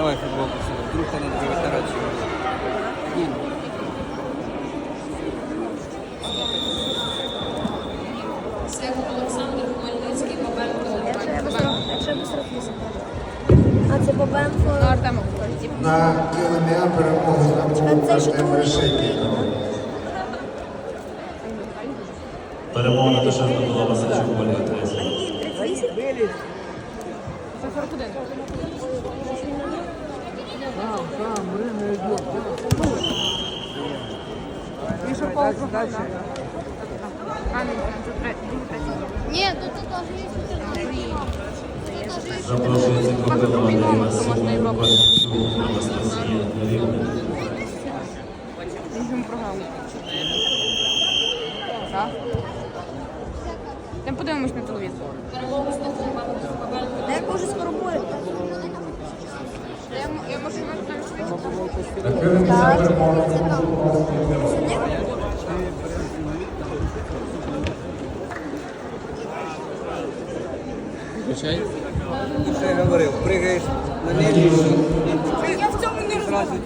Давай футболку сюди. Вдруг ти не буде витирати сьогодні. Ні. Олександр Хмельницький, Бабенко Якщо без рок А це Бабенко. Артемов. На КЛМА перемогу здобув Це ж Артем. Перемога на душе здобула Васильчук Ольга Терезія. 38? Це 41. Він Шарков програв, так? А, ні, це третій. Ні, тут теж є. Запрошується Копилова Анастасія йому. Так? Там подивимось на телевізор. Та як скоро буде? Я, можу там. На Включай. Що я говорив, пригаєш на небі. Я в цьому не розумію.